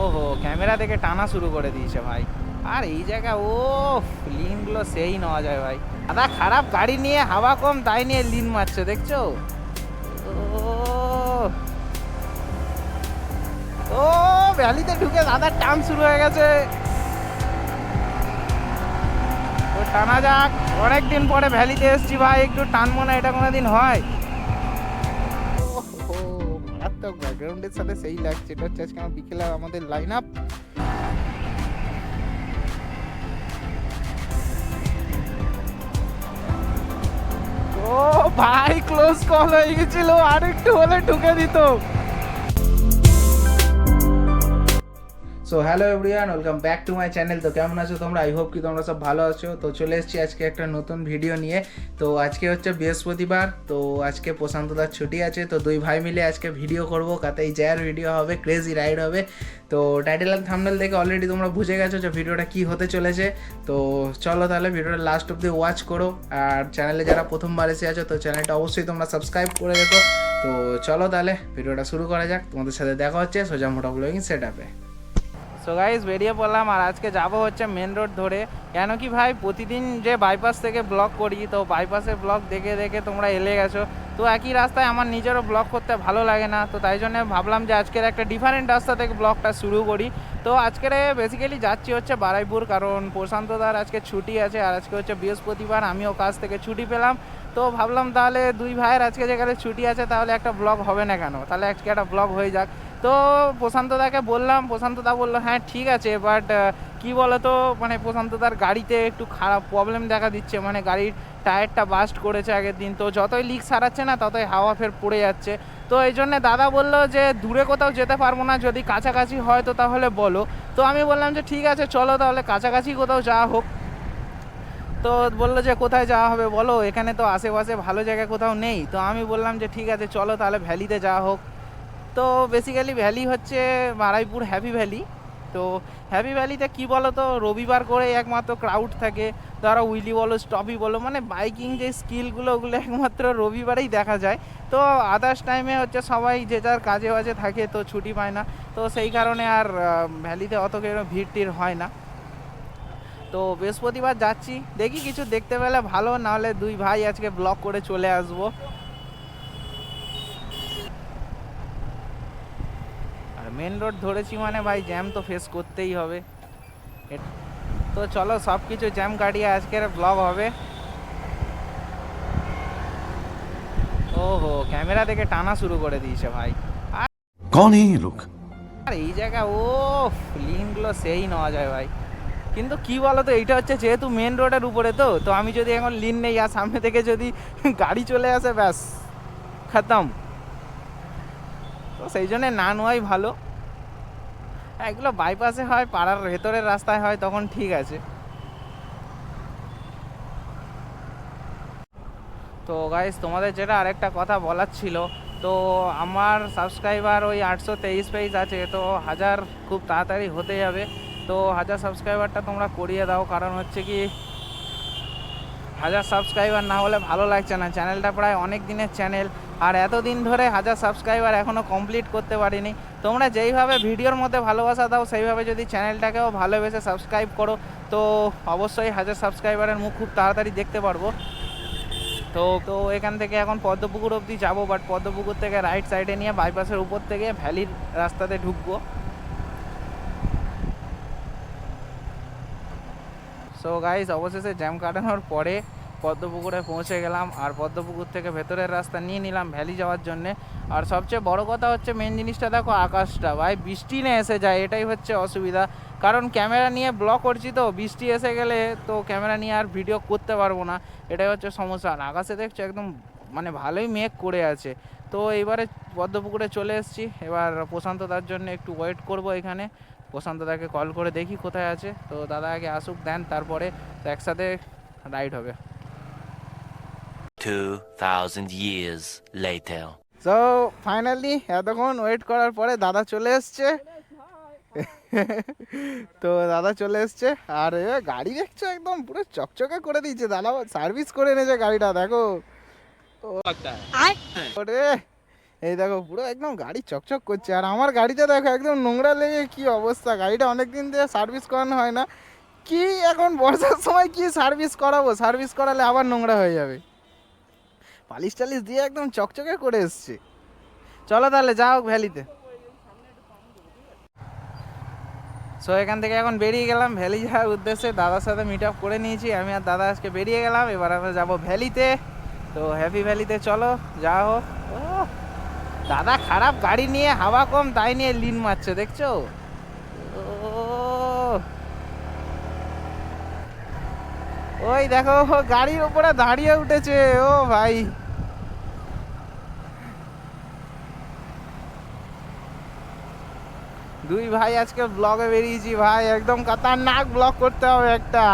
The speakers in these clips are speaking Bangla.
ওহো ক্যামেরা থেকে টানা শুরু করে দিয়েছে ভাই। আর এই জায়গা ও লিনগুলো সেই নেওয়া যায় ভাই। দাদা খারাপ গাড়ি নিয়ে হাওয়া কম তাই নিয়ে লিন মারছে দেখছ? ও ভ্যালিতে ঢুকে দাদার টান শুরু হয়ে গেছে। টানা যাক অনেকদিন পরে ভ্যালিতে এসছি ভাই একটু টানবো না এটা কোনোদিন হয়। ওহো, ব্যাকগ্রাউন্ডের সাথে সেই লাগছে এটা হচ্ছে আজকে আমার বিকেলে আমাদের লাইন আপ ও ভাই ক্লোজ কল হয়ে গেছিল আর একটু হলে ঢুকে দিত। So hello everyone welcome back to my channel তো কেমন আছো তোমরা? আই হোপ কি তোমরা সব ভালো আছো। তো চলে এসেছি আজকে একটা নতুন ভিডিও নিয়ে। তো আজকে হচ্ছে বৃহস্পতিবার। তো আজকে প্রশান্ত প্রশান্তদার ছুটি আছে। তো দুই ভাই মিলে আজকে ভিডিও করব। কাতেই জ্যার ভিডিও হবে ক্রেজি রাইড হবে। তো টাইটেল আর থামনেল দেখে অলরেডি তোমরা বুঝে গেছো যে ভিডিওটা কি হতে চলেছে। তো চলো তাহলে ভিডিওটা লাস্ট অব্দি ওয়াচ করো। আর চ্যানেলে যারা প্রথমবার এসে আছো, তো চ্যানেলটা অবশ্যই তোমরা সাবস্ক্রাইব করে রেখো। তো চলো তাহলে ভিডিওটা শুরু করা যাক। তোমাদের সাথে দেখা হচ্ছে সোজা মোটা ব্লগিং সেট আপে সো গাইজ বেরিয়ে পড়লাম আর আজকে যাব হচ্ছে মেন রোড ধরে। কেন কি ভাই, প্রতিদিন যে বাইপাস থেকে ব্লগ করি, তো বাইপাসের ব্লগ দেখে দেখে তোমরা এলে গেছো। তো একই রাস্তায় আমার নিজেরও ব্লগ করতে ভালো লাগে না। তো তাই জন্য ভাবলাম যে আজকের একটা ডিফারেন্ট রাস্তা থেকে ব্লগটা শুরু করি। তো আজকের বেসিক্যালি যাচ্ছি হচ্ছে বারাইপুর, কারণ প্রশান্তদার আজকে ছুটি আছে আর আজকে হচ্ছে বৃহস্পতিবার, আমিও কাজ থেকে ছুটি পেলাম। তো ভাবলাম তাহলে দুই ভাইয়ের আজকে যেখানে ছুটি আছে, তাহলে একটা ব্লগ হবে না কেন? তাহলে আজকে একটা ব্লগ হয়ে যাক। তো প্রশান্তদাকে বললাম প্রশান্তদা বলল হ্যাঁ ঠিক আছে বাট কি বলতো মানে প্রশান্তদার গাড়িতে একটু খারাপ প্রবলেম দেখা দিচ্ছে মানে গাড়ির টায়ারটা বাস্ট করেছে আগের দিন, তো যতই লিক সারাচ্ছে না, ততই হাওয়া ফের পড়ে যাচ্ছে। তো এই জন্যে দাদা বলল যে, দূরে কোথাও যেতে পারব না, যদি কাছাকাছি হয় তো তাহলে বলো। তো আমি বললাম যে, ঠিক আছে, চলো তাহলে কাছাকাছি কোথাও যাওয়া হোক। তো বলল যে, কোথায় যাওয়া হবে বলো? এখানে তো আশেপাশে ভালো জায়গা কোথাও নেই। তো আমি বললাম যে, ঠিক আছে, চলো তাহলে ভ্যালিতে যাওয়া হোক। তো বেসিক্যালি ভ্যালি হচ্ছে বারাইপুর হ্যাপি ভ্যালি তো হ্যাপি ভ্যালিতে কি বলো তো রবিবার করে একমাত্র ক্রাউড থাকে। ধরো উইলি বলো, স্টপি বলো মানে বাইকিং যে স্কিলগুলো ওগুলো একমাত্র রবিবারেই দেখা যায়। তো আদার্স টাইমে হচ্ছে সবাই যে যার কাজে বাজে থাকে, তো ছুটি পায় না। তো সেই কারণে আর ভ্যালিতে অত কেউ ভিড় টির হয় না। তো বৃহস্পতিবার যাচ্ছি। দেখি কিছু দেখতে পেলে ভালো, নাহলে দুই ভাই আজকে ব্লক করে চলে আসব। মেন রোড ধরেছি মানে ভাই জ্যাম তো ফেস করতেই হবে। তো চলো সব কিছু জ্যাম কাটিয়ে আজকের ব্লগ হবে। ওহো ক্যামেরা থেকে টানা শুরু করে দিয়েছে ভাই। কোন এই লোক? আর এই জায়গা ও লিনগুলো সেই নেওয়া যায় ভাই। কিন্তু কি বলো তো এইটা হচ্ছে যেহেতু মেন রোডের উপরে তো তো আমি যদি এখন লিন নেই আর সামনে থেকে যদি গাড়ি চলে আসে ব্যাস খতম। তো সেই জন্যে না নেওয়াই ভালো। এগুলো বাইপাসে হয়, পাড়ার ভেতরের রাস্তায় হয়, তখন ঠিক আছে। তো গাইস তোমাদের যেটা আরেকটা কথা বলার ছিল, তো আমার সাবস্ক্রাইবার ওই আটশো তেইশ পেজ আছে, তো হাজার খুব তাড়াতাড়ি হতে যাবে। তো হাজার সাবস্ক্রাইবারটা তোমরা করিয়ে দাও, কারণ হচ্ছে কি, হাজার সাবস্ক্রাইবার না হলে ভালো লাগছে না। চ্যানেলটা প্রায় অনেক দিনের চ্যানেল আর এতদিন ধরে হাজার সাবস্ক্রাইবার এখনও কমপ্লিট করতে পারিনি। তোমরা যেইভাবে ভিডিওর মধ্যে ভালোবাসা দাও, সেইভাবে যদি চ্যানেলটাকেও ভালোবেসে সাবস্ক্রাইব করো, তো অবশ্যই হাজার সাবস্ক্রাইবারের মুখ খুব তাড়াতাড়ি দেখতে পারব। তো তো এখান থেকে এখন পদ্মপুকুর অবধি যাব বাট পদ্মপুকুর থেকে রাইট সাইডে নিয়ে বাইপাসের উপর থেকে ভ্যালির রাস্তাতে ঢুকবো। সো গাইস অবশেষে জ্যাম কাটানোর পরে পদ্মপুকুরে পৌঁছে গেলাম আর পদ্মপুকুর থেকে ভেতরের রাস্তা নিয়ে নিলাম ভ্যালি যাওয়ার জন্যে। আর সবচেয়ে বড় কথা হচ্ছে মেন জিনিসটা দেখো আকাশটা। ভাই, বৃষ্টি না এসে যায়, এটাই হচ্ছে অসুবিধা। কারণ ক্যামেরা নিয়ে ব্লক করছি তো, বৃষ্টি এসে গেলে তো ক্যামেরা নিয়ে আর ভিডিও করতে পারব না। এটাই হচ্ছে সমস্যা। আর আকাশে দেখছ একদম মানে ভালোই মেঘ করে আছে। তো এবারে পদ্মপুকুরে চলে এসেছি। এবার প্রশান্ত তার জন্য একটু ওয়েট করব এখানে। প্রশান্ত দাকে কল করে দেখি কোথায় আছে। তো দাদা আগে আসুক, দেন তারপরে তো একসাথে রাইড হবে। 2,000 years later. সো ফাইনালি এতক্ষণ ওয়েট করার পরে দাদা চলে এসছে। তো দাদা চলে এসছে। আর এ গাড়ি দেখছ একদম পুরো চকচকে করে দিয়েছে। দাদা সার্ভিস করে এনেছে গাড়িটা দেখো। ওরে এই দেখো পুরো একদম গাড়ি চকচক করছে। আর আমার গাড়িটা দেখো একদম নোংরা লেগে কি অবস্থা। গাড়িটা অনেক দিন ধরে সার্ভিস করানো হয় না। কি এখন বর্ষার সময় কি সার্ভিস করাবো? সার্ভিস করালে আবার নোংরা হয়ে যাবে। পালিশ টালিশ দিয়ে একদম চকচকে করে এসছে। চলো তাহলে, যাও ভ্যালিতে। সো এখান থেকে এখন বেরিয়ে গেলাম। ভ্যালি যাওয়ার উদ্দেশ্যে দাদার সাথে মিট আপ করে নিয়েছি। আমি আর দাদা আজকে বেরিয়ে গেলাম। এবার আমরা যাব ভ্যালিতে। তো হ্যাপি ভ্যালিতে চলো যা হোক। দাদা খারাপ গাড়ি নিয়ে হাওয়া কম, তাই নিয়ে লিন মারছে, দেখছ? ওই দেখো, গাড়ির উপরে দাঁড়িয়ে উঠেছে। ও ভাই। দুই ভাই আজকে ব্লগে বেরিয়েছি ভাই, একদম নাক ব্লগ করতে হবে একটা।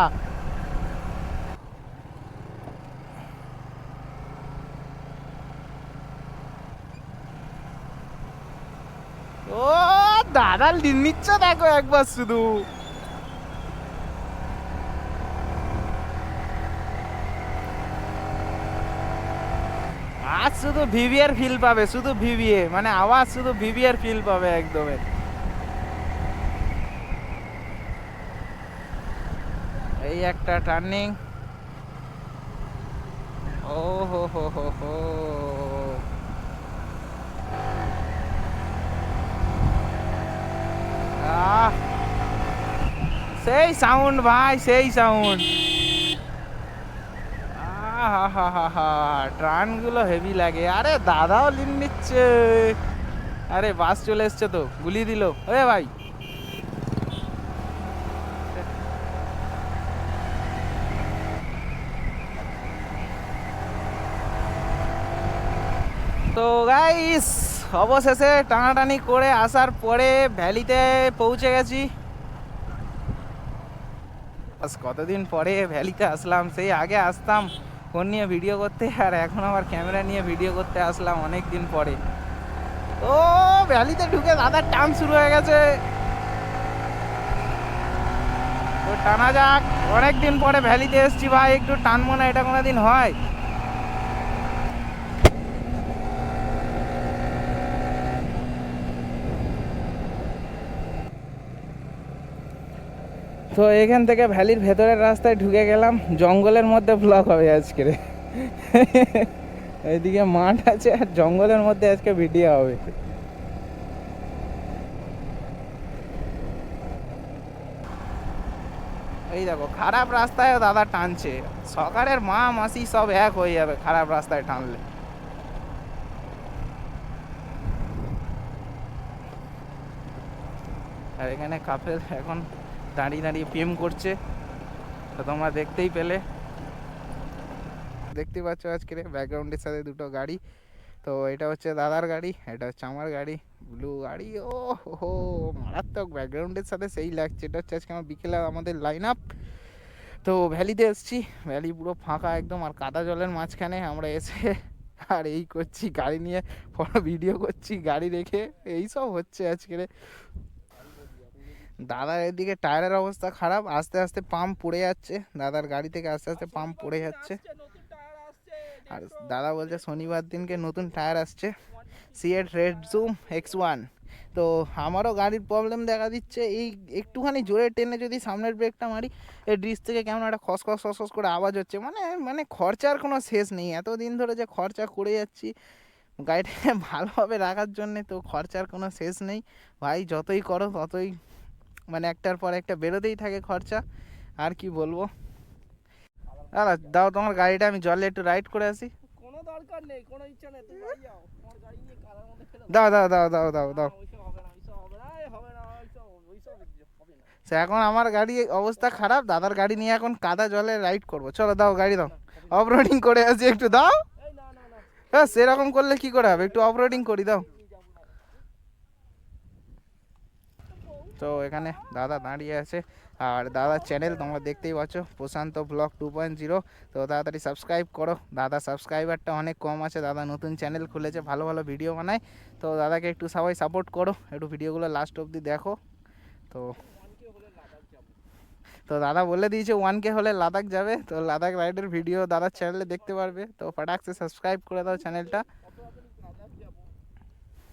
ও দাদা নিচ্ছে দেখো একবার শুধু। আজ শুধু ভিভিয়ার ফিল পাবে, শুধু ভিভিএ মানে আওয়াজ শুধু ভিভিয়ার ফিল পাবে একদমই এই একটা টার্নিং ও হো হো হো হো। সেই সাউন্ড ভাই, সেই সাউন্ড ট্রানগুলো হেভি লাগে। আরে দাদাও লিন নিচ্ছে। আরে বাস চলে এসছে তো গুলি দিল। ওরে ভাই। তো গাইস অবশেষে টানাটানি করে আসার পরে ভ্যালিতে পৌঁছে গেছি। কতদিন পরে ভ্যালিতে আসলাম, সেই আগে আসতাম ফোন নিয়ে ভিডিও করতে, আর এখন আবার ক্যামেরা নিয়ে ভিডিও করতে আসলাম অনেক দিন পরে। ও ভ্যালিতে ঢুকে দাদার টান শুরু হয়ে গেছে। তো টানা যাক অনেক দিন পরে ভ্যালিতে এসছি ভাই, একটু টানবো না এটা কোনো দিন হয়? তো এখান থেকে ভ্যালির ভেতরের রাস্তায় ঢুকে গেলাম। জঙ্গলের মধ্যে ব্লক হবে আজকে। এইদিকে মাঠ আছে আর জঙ্গলের মধ্যে আজকে ভিডিও হবে। এই দেখো, খারাপ রাস্তায় দাদা টানছে। সকালের মা মাসি সব এক হয়ে যাবে খারাপ রাস্তায় টানলে। আর এখানে কাপেল এখন দাঁড়িয়ে দাঁড়িয়ে প্রেম করছে। তো তোমরা দেখতেই পেলে। দেখতে পাচ্ছ আজকে ব্যাকগ্রাউন্ডের সাথে দুটো গাড়ি। তো এটা হচ্ছে দাদার গাড়ি, এটা হচ্ছে আমার গাড়ি ব্লু গাড়ি। ও হো মারাত্মক ব্যাকগ্রাউন্ডের সাথে সেই লাগছে। এটা হচ্ছে আজকে আমার বিকেলে আমাদের লাইন আপ তো ভ্যালিতে এসছি। ভ্যালি পুরো ফাঁকা একদম, আর কাদা জলের মাঝখানে আমরা এসে আর এই করছি, গাড়ি নিয়ে ফটো ভিডিও করছি, গাড়ি রেখে এই সব হচ্ছে আজকের। দাদার এদিকে টায়ারের অবস্থা খারাপ, আস্তে আস্তে পাম্প পড়ে যাচ্ছে। দাদার গাড়ি থেকে আস্তে আস্তে পাম্প পড়ে যাচ্ছে। আর দাদা বলছে শনিবার দিনকে নতুন টায়ার আসছে। CEAT red zoom X one তো আমারও গাড়ির প্রবলেম দেখা দিচ্ছে। এই একটুখানি জোরে টেনে যদি সামনের ব্রেকটা মারি এই ডিস থেকে কেমন একটা খস খস খস খস করে আওয়াজ হচ্ছে। মানে মানে খরচার কোনো শেষ নেই। এতদিন ধরে যে খরচা করে যাচ্ছি, গাড়িটাকে ভালোভাবে রাখার জন্যে তো খরচার কোনো শেষ নেই। ভাই, যতই করো ততই মানে একটার পর একটা বেরোতেই থাকে খরচা আর কি বলব? দাদা দাও তোমার গাড়িটা আমি জলে একটু রাইড করে আসি। কোনো দরকার নেই কোনো ইচ্ছা নেই তুমি যাও। তোমার গাড়ি নিয়ে কাদার মধ্যে দাও দাও দাও দাও দাও দাও। এখন আমার গাড়ি অবস্থা খারাপ দাদার গাড়ি নিয়ে এখন কাদা জলে রাইড করব। চলো দাও গাড়ি দাও। অফ রোডিং করে আসি একটু দাও। হ্যাঁ সেরকম করলে কি করে হবে? একটু অফ রোডিং করি দাও। তো এখানে দাদা দাঁড়িয়ে আছে। আর দাদার চ্যানেল তোমরা দেখতেই পাচ্ছ, Prashant vlog two point zero তো তাড়াতাড়ি সাবস্ক্রাইব করো। দাদা সাবস্ক্রাইবারটা অনেক কম আছে, দাদা নতুন চ্যানেল খুলেছে, ভালো ভালো ভিডিও বানায়। তো দাদাকে একটু সবাই সাপোর্ট করো, একটু ভিডিওগুলো লাস্ট অবধি দেখো। তো তো দাদা বলে দিয়েছে ওয়ান কে হলে লাদাখ যাবে। তো লাদাখ রাইডের ভিডিও দাদার চ্যানেলে দেখতে পারবে। তো ফাটাকসে সাবস্ক্রাইব করে দাও চ্যানেলটা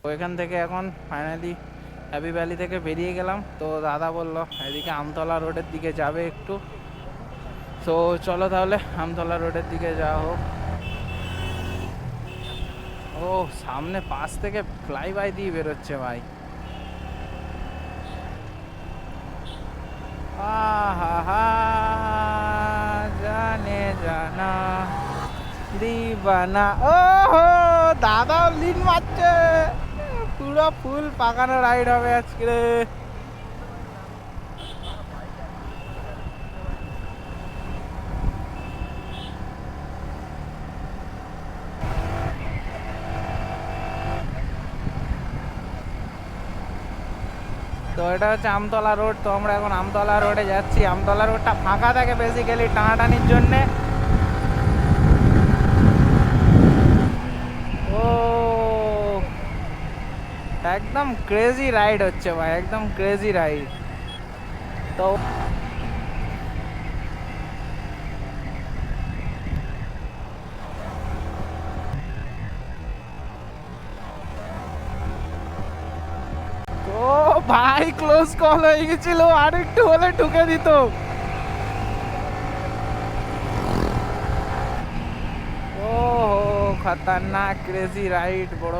তো এখান থেকে এখন ফাইনালি হ্যাপি ভ্যালি থেকে বেরিয়ে গেলাম। তো দাদা বলল, এদিকে আমতলা রোডের দিকে যাবে একটু। তো চলো তাহলে, আমতলা রোডের দিকে যাওয়া হোক। ও, সামনে পাশ থেকে ফ্লাই বাই দিয়ে বেরোচ্ছে ভাই। জানে জানা, দিবানা। ও দাদাও লিন মারছে। পুরো ফুল পাকানো রাইড হবে আজকে। তো এটা হচ্ছে আমতলা রোড, তো আমরা এখন আমতলা রোডে যাচ্ছি। আমতলা রোডটা ফাঁকা থাকে বেসিক্যালি টানাটানির জন্যে ও একদম ক্রেজি রাইড হচ্ছে ভাই, একদম ক্রেজি রাইড তো ভাই ক্লোজ কল হয়ে গেছিল, আর একটু হলে ঢুকে দিত। ও খতরনাক ক্রেজি রাইড বড়।